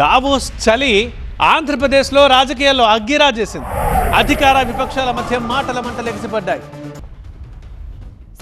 Davos చలి ఆంధ్రప్రదేశ్లో రాజకీయాల్లో అగ్గిరాజేసింది. అధికార విపక్షాల మధ్య మాటల మంటలు ఎగిసిపడ్డాయి.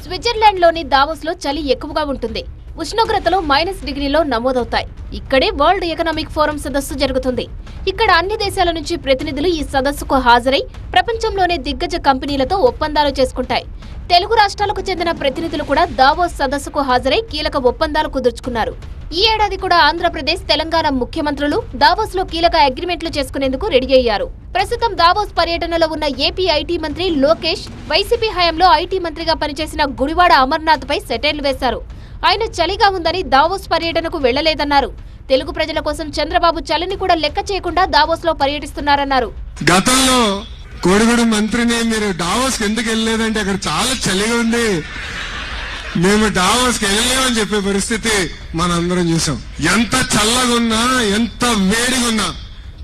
స్విట్జర్లాండ్లోని దావోస్లో చలి ఎక్కువగా ఉంటుంది. ఉష్ణోగ్రతలు మైనస్ డిగ్రీలో నమోదవుతాయి. ఇక్కడే వరల్డ్ ఎకనామిక్ ఫోరం సదస్సు జరుగుతుంది. ఇక్కడ అన్ని దేశాల నుంచి ప్రతినిధులు ఈ సదస్సుకు హాజరై ప్రపంచంలోనే దిగ్గజ కంపెనీలతో ఒప్పందాలు చేసుకుంటాయి. తెలుగు రాష్ట్రాలకు చెందిన ప్రతినిధులు కూడా దావోస్ సదస్సుకు హాజరై కీలక ఒప్పందాలు కుదుర్చుకున్నారు. ఈ ఏడాది కూడా ఆంధ్రప్రదేశ్ తెలంగాణ ముఖ్యమంత్రులు దావోస్లో కీలక అగ్రిమెంట్లు చేసుకునేందుకు రెడీ అయ్యారు. ప్రస్తుతం దావోస్ పర్యటనలో ఉన్న ఏపీ ఐటీ మంత్రి లోకేష్ వైసీపీ హయాంలో ఐటీ మంత్రిగా పనిచేసిన గుడివాడ అమర్నాథ్ పై సెటైర్లు వేశారు. ఆయన చలిగా ఉందని దావోస్ పర్యటనకు వెళ్ళలేదన్నారు తెలుగు ప్రజల కోసం చంద్రబాబు చలిని కూడా లెక్క చేయకుండా దావోస్లో పర్యటిస్తున్నారన్నారు. గతంలో కోడిగుడు మంత్రిని మీరు డావోస్ ఎందుకు వెళ్ళలేదంటే అక్కడ చాలా చలిగా ఉంది. మేము డావోస్కి వెళ్ళలేమని చెప్పే పరిస్థితి మనందరం చూసాం. ఎంత చల్లగా ఉన్నా ఎంత వేడిగా ఉన్నా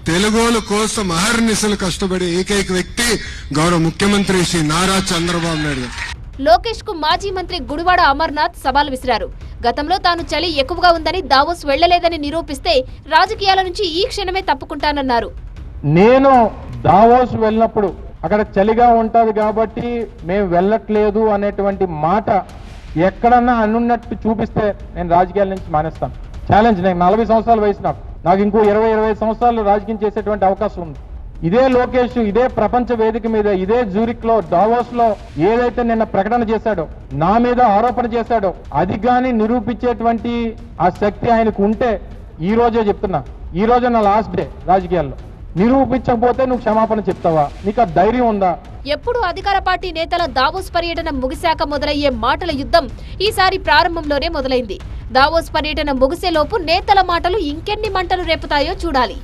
తెలుగోల కోసం అహర్నిశలు కష్టపడే ఏకైక వ్యక్తి గౌరవ ముఖ్యమంత్రి శ్రీ నారా చంద్రబాబు నాయుడు లోకేష్కు మాజీ మంత్రి గుడివాడ అమర్నాథ్ సవాల్ విసిరారు. గతంలో తాను చలి ఎక్కువగా ఉందని దావోస్ వెళ్ళలేదని నిరూపిస్తే రాజకీయాల నుంచి ఈ క్షణమే తప్పుకుంటానన్నారు. నేను దావోస్ వెళ్ళినప్పుడు అక్కడ చలిగా ఉంటది కాబట్టి మేము వెళ్ళట్లేదు అనేటువంటి మాట ఎక్కడన్నా అనున్నట్టు చూపిస్తే నేను రాజకీయాల నుంచి మానేస్తాను. ఛాలెంజ్ నేను నలభై సంవత్సరాలు వయసు నాకు నాకు ఇంకో ఇరవై ఇరవై సంవత్సరాలు రాజకీయం చేసేటువంటి అవకాశం ఉంది. ఇదే లోకేష్ ఇదే ప్రపంచ వేదిక మీద ఇదే జూరిక్లో డావోస్లో ఏదైతే నిన్న ప్రకటన చేశాడో నా మీద ఆరోపణ చేశాడో అది కానీ నిరూపించేటువంటి ఆ శక్తి ఆయనకు ఉంటే ఈ రోజే చెప్తున్నా. ఈ రోజే నా లాస్ట్ డే రాజకీయాల్లో. నిరూపించకపోతే నువ్వు క్షమాపణ చెప్తావా? నీకు ఆ ధైర్యం ఉందా? ఎప్పుడు అధికార పార్టీ నేతల దావోస్ పర్యటన ముగిశాక మొదలయ్యే మాటల యుద్ధం ఈసారి ప్రారంభంలోనే మొదలైంది. దావోస్ పర్యటన ముగిసేలోపు నేతల మాటలు ఇంకెన్ని మంటలు రేపుతాయో చూడాలి.